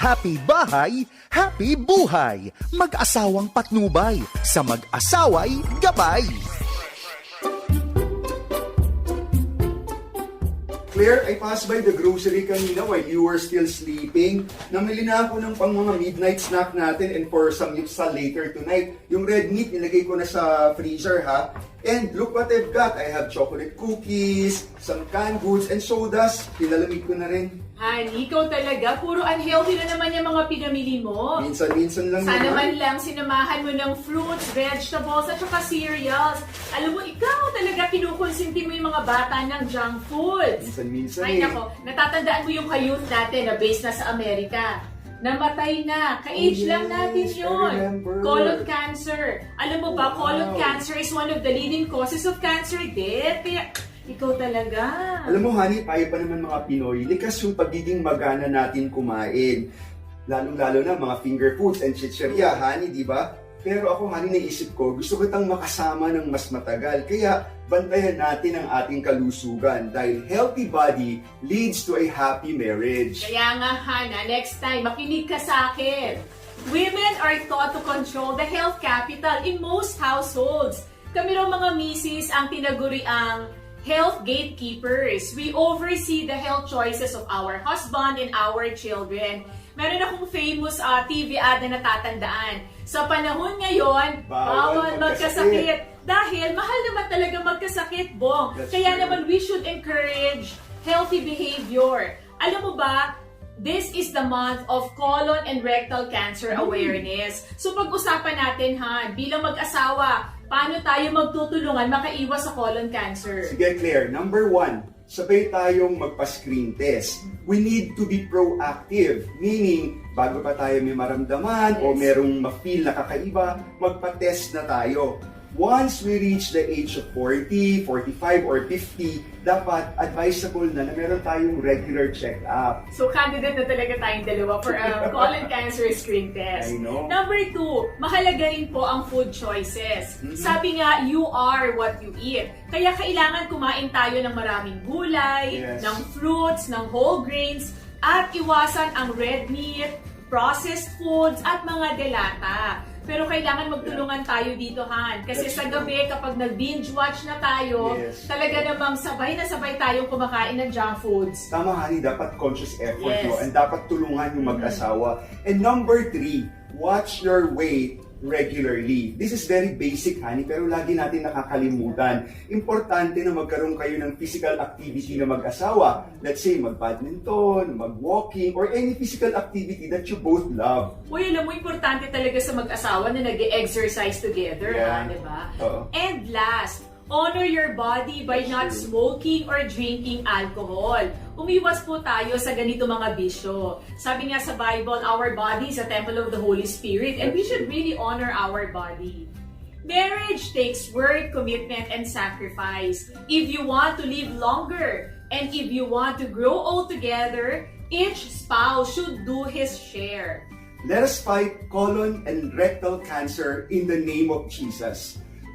Happy bahay, happy buhay. Mag-asawang patnubay, sa mag-asaway gabay. Claire, I passed by the grocery kanina while you were still sleeping. Namili na ako ng pang mga midnight snack natin and for some lipsal later tonight. Yung red meat, nilagay ko na sa freezer ha. And look what I've got. I have chocolate cookies, some canned goods, and sodas. Pinalamig ko na rin. Honey, ikaw talaga. Puro unhealthy na naman yung mga pinamili mo. Minsan-minsan lang Sana naman. man lang sinamahan mo ng fruits, vegetables, at saka cereals. Alam mo, ikaw talaga kinukonsinti mo yung mga bata ng junk foods. Minsan-minsan Ay eh. nako, natatandaan mo yung ka-youth natin na based na sa Amerika. Namatay na. Ka-age Oh, lang yes, natin I yun. Colon cancer. Alam mo ba, Wow. colon cancer is one of the leading causes of cancer death. Kaya, ikaw talaga. Alam mo, honey, tayo pa naman mga Pinoy, likas yung pagiging magana natin kumain. Lalong-lalo na mga finger foods and chicheria, honey, di ba? Pero ako, honey, naisip ko, gusto ko tang makasama ng mas matagal. Kaya, bantayan natin ang ating kalusugan dahil healthy body leads to a happy marriage. Kaya nga, Hana, next time, makinig ka sa akin. Women are taught to control the health capital in most households. Kami raw mga misis ang tinaguri ang health gatekeepers. We oversee the health choices of our husband and our children. Meron akong famous ah, TV ad na natatandaan. Sa panahon ngayon, Bawal bawal magkasakit. Dahil mahal naman talaga magkasakit, Bong. That's Kaya true. naman we should encourage healthy behavior. Alam mo ba, this is the month of colon and rectal cancer Hmm. awareness. So pag-usapan natin ha, bilang mag-asawa, paano tayo magtutulungan makaiwas sa colon cancer? Sige, Claire. Number one, sabay tayong magpa-screen test. We need to be proactive. Meaning, bago pa tayo may maramdaman o Yes. merong ma-feel na kakaiba, magpa-test na tayo. Once we reach the age of 40, 45, or 50, dapat advisable na na meron tayong regular check-up. So candidate na talaga tayong dalawa for a colon cancer screen test. I know. Number two, mahalaga rin po ang food choices. Mhm. Sabi nga, you are what you eat. Kaya kailangan kumain tayo ng maraming gulay, Yes. ng fruits, ng whole grains, at iwasan ang red meat, processed foods, at mga delata. Pero kailangan magtulungan tayo dito, Han. Kasi That's sa true. gabi, kapag nag-binge watch na tayo, Yes. talaga namang sabay na sabay tayong kumakain ng junk foods. Tama, honey, dapat conscious effort Yes. mo and dapat tulungan yung mag-asawa. And number three, watch your weight regularly. This is very basic, honey, pero lagi natin nakakalimutan. Importante na magkaroon kayo ng physical activity na mag-asawa. Let's say, mag-badminton, mag-walking, or any physical activity that you both love. Uy, alam mo, importante talaga sa mag-asawa na nag-exercise together, Yeah. ha, di ba? And last, honor your body by not smoking or drinking alcohol. Umiwas po tayo sa ganito mga bisyo. Sabi nga sa Bible, our body is a temple of the Holy Spirit and we should really honor our body. Marriage takes work, commitment, and sacrifice. If you want to live longer and if you want to grow old together, each spouse should do his share. Let us fight colon and rectal cancer in the name of Jesus.